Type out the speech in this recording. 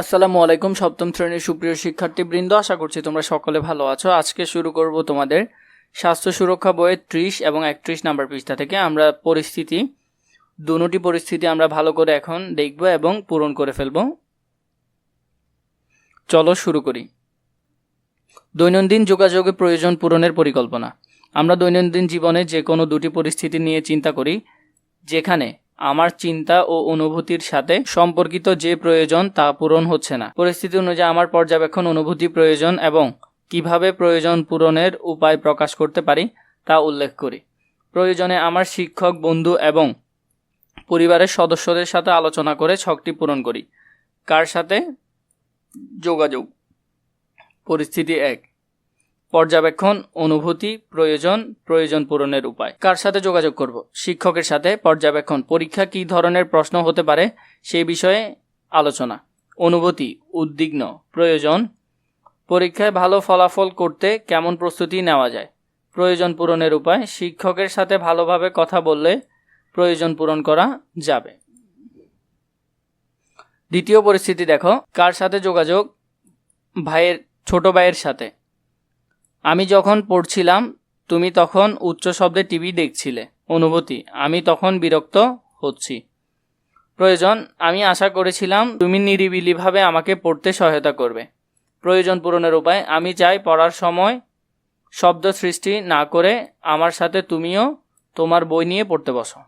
আসসালামু আলাইকুম, সপ্তম শ্রেণির সুপ্রিয় শিক্ষার্থীবৃন্দ। আশা করছি তোমরা সকলে ভালো আছো। আজকে শুরু করব তোমাদের স্বাস্থ্য সুরক্ষা বইয়ের ত্রিশ এবং একত্রিশ নাম্বার পৃষ্ঠা থেকে। আমরা পরিস্থিতি, দুটি পরিস্থিতি আমরা ভালো করে এখন দেখব এবং পূরণ করে ফেলব। চলো শুরু করি। দৈনন্দিন যোগাযোগে প্রয়োজন পূরণের পরিকল্পনা। আমরা দৈনন্দিন জীবনে যে কোনো দুটি পরিস্থিতি নিয়ে চিন্তা করি, যেখানে আমার চিন্তা ও অনুভূতির সাথে সম্পর্কিত যে প্রয়োজন তা পূরণ হচ্ছে না। পরিস্থিতি অনুযায়ী আমার পর্যবেক্ষণ অনুভূতি প্রয়োজন এবং কীভাবে প্রয়োজন পূরণের উপায় প্রকাশ করতে পারি তা উল্লেখ করি। প্রয়োজনে আমার শিক্ষক, বন্ধু এবং পরিবারের সদস্যদের সাথে আলোচনা করে ছকটি পূরণ করি। কার সাথে? যোগাযোগ। পরিস্থিতি এক। পর্যবেক্ষণ, অনুভূতি, প্রয়োজন প্রয়োজন পূরণের উপায়। কার সাথে যোগাযোগ করব? শিক্ষকের সাথে পর্যবেক্ষণ। পরীক্ষা কী ধরনের প্রশ্ন হতে পারে সেই বিষয়ে আলোচনা। অনুভূতি, উদ্বিগ্ন, প্রয়োজন। পরীক্ষায় ভালো ফলাফল করতে কেমন প্রস্তুতি নেওয়া যায়? প্রয়োজন পূরণের উপায়। শিক্ষকের সাথে ভালোভাবে কথা বললে প্রয়োজন পূরণ করা যাবে। দ্বিতীয় পরিস্থিতি দেখো। কার সাথে যোগাযোগ? ভাইয়ের, ছোট ভাইয়ের সাথে। আমি যখন পড়ছিলাম, তুমি তখন উচ্চ শব্দে টিভি দেখছিলে। অনুভূতি, আমি তখন বিরক্ত হচ্ছি। প্রয়োজন, আমি আশা করেছিলাম তুমি নিরিবিলিভাবে আমাকে পড়তে সহায়তা করবে। প্রয়োজন পূরণের উপায়, আমি চাই পড়ার সময় শব্দ সৃষ্টি না করে আমার সাথে তুমিও তোমার বই নিয়ে পড়তে বসো।